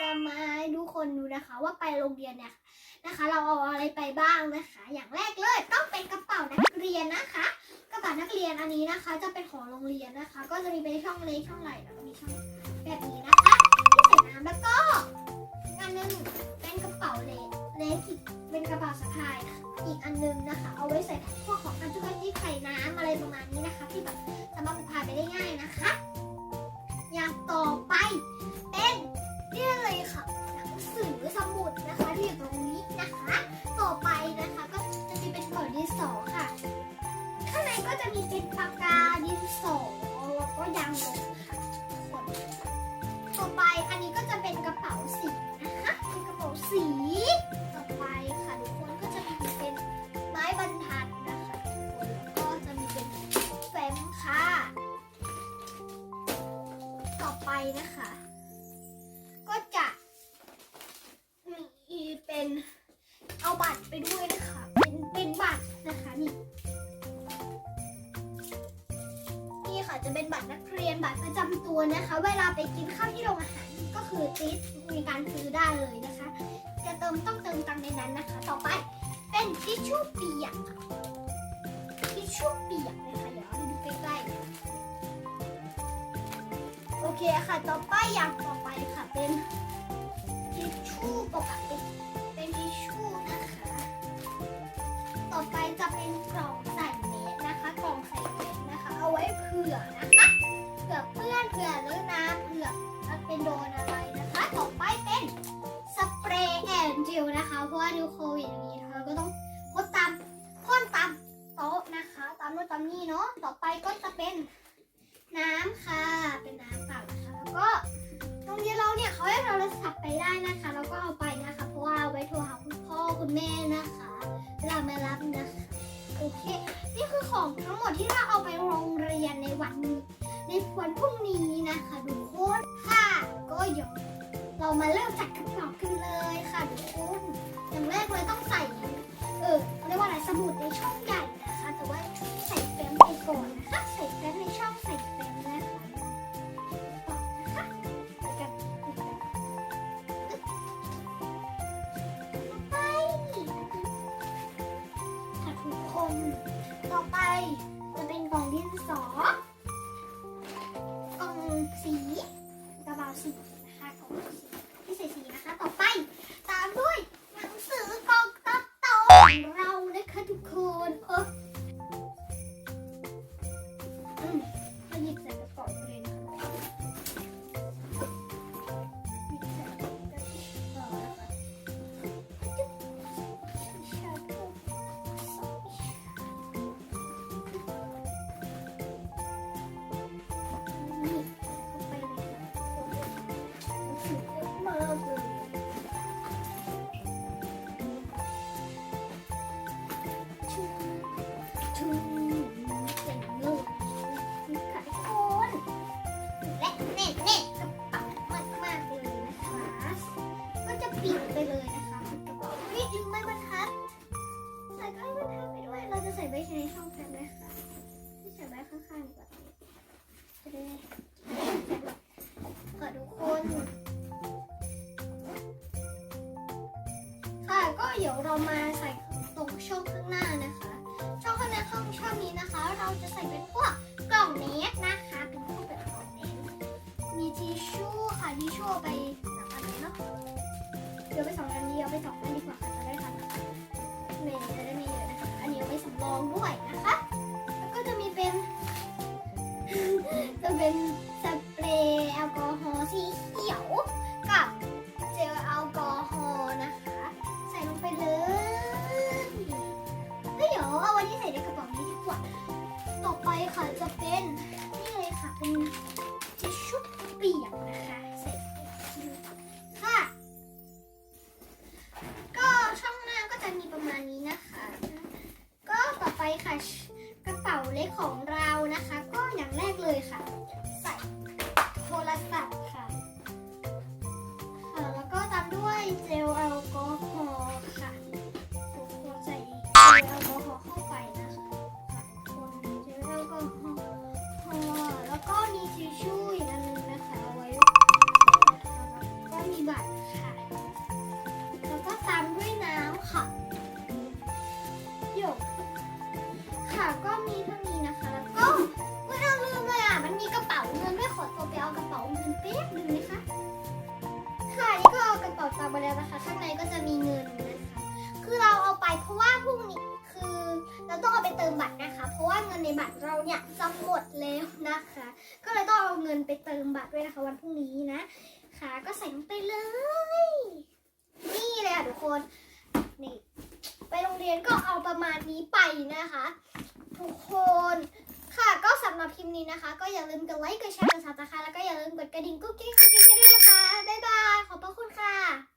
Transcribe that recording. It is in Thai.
จะมาให้ทุกคนดูนะคะ ว่าไปโรงเรียนเนี่ยนะคะ เราเอาอะไรไปบ้างนะคะ อย่างแรกเลยต้องเป็นกระเป๋านักเรียนนะคะ กระเป๋านักเรียนอันนี้นะคะ จะเป็นของโรงเรียนนะคะ ก็จะมีเป็นช่องเล็กช่องไหลแล้วก็มีช่องแบบนี้นะคะที่ใส่น้ำแล้วก็อันหนึงเป็นกระเป๋าเล็กเล็กอีกเป็นกระเป๋าสะพายอีกอันหนึงนะคะ เอาไว้ใส่พวกของอันจุกที่ไข่น้ำอะไรประมาณนี้นะคะ ที่แบบสามารถพกพาไปได้ง่ายนะคะ นะคะ ก็จะมีเป็นเอาบัตรไปด้วยนะคะ เป็นเป็นบัตรนะคะนี่นี่ค่ะจะเป็นบัตรนักเรียนบัตรประจำตัวนะคะ เวลาไปกินข้าวที่โรงอาหารก็คือติดมีการซื้อได้เลยนะคะ จะเติมต้องเติมตังในนั้นนะคะ ต่อไปเป็นทิชชู่เปียกทิชชู่เปียก เคค่ะ ต่อไปอย่างต่อไปค่ะเป็นทิชชู่ปกติเป็นทิชชู่นะคะ ต่อไปจะเป็นกล่องใส่เม็ดนะคะ กล่องใส่เม็ดนะคะ เอาไว้เผื่อนะคะเผื่อเพื่อนเผื่อเลอน้ำเผื่อมันเป็นโดนอะไรนะคะ ต่อไปเป็นสเปรย์แอนจิลนะคะ เพราะว่าดูโควิดอย่างนี้เราก็ต้องพ่นตามพ่นตามโต๊ะนะคะ ตามโน่นตามนี่เนาะ ต่อไปก็จะเป็น น้ำค่ะ เป็นน้ำเปล่านะคะ แล้วก็โรงเรียนเราเนี่ยเขาให้เราโทรศัพท์ไปได้นะคะเราก็เอาไปนะคะ เพราะว่าเอาไว้โทรหาคุณพ่อคุณแม่นะคะ เวลามารับนะคะ โอเค นี่คือของทั้งหมดที่เราเอาไปโรงเรียนในวันนี้ในวันพรุ่งนี้นะคะทุกคนค่ะ ก็เดี๋ยวเรามาเริ่มจัดกระเป๋ากันเลยค่ะทุกคนอย่างแรกเลยต้องใส่ เออเรียกว่าอะไรสมุดในช่องใหญ่นะคะ แต่ว่าใส่ ปิดไปเลยนะคะกระเป๋าวิลืมไม่บรรทัดใส่ไม้บรรทัดไปด้วย เราจะใส่ไว้ในช่องแฟมด้วยค่ะที่ใส่ไว้ข้างๆแบบนี้จะได้ค่ะทุกคน ค่ะก็เดี๋ยวเรามาใส่ตรงช่องข้างหน้านะคะ ช่องข้างหน้าช่องช่องนี้นะคะ เราจะใส่เป็นพวกกล่องเนสนะคะเป็นพวกแบบกล่องเนสมีทิชชู่ค่ะทิชชู่ไปสามอันเลยเนาะ เดี๋ยวไปสองอันนี้เอาไปสองอันดีกว่าค่ะจะได้ทันนะคะเมย์จะได้ไม่เยอะนะคะ อันนี้เอาไปสำรองด้วยนะคะ แล้วก็จะมีเป็น จะเป็นสเปรย์แอลกอฮอล์สีเบัตรเราเนี่ยจะหมดแล้วนะคะ ก็เลยต้องเอาเงินไปเติมบัตรด้วยนะคะ วันพรุ่งนี้นะค่ะก็ใส่ลงไปเลย นี่เลยค่ะทุกคนนี่ไปโรงเรียนก็เอาประมาณนี้ไปนะคะ ทุกคนค่ะก็สำหรับคลิปนี้นะคะ ก็อย่าลืมกดไลค์กดแชร์กดซับสไครต์แล้วก็อย่าลืมกดกระดิ่งกุ๊กกิ๊กุ๊กกิ๊งให้ด้วยนะคะบ๊ายบายขอบพระคุณค่ะ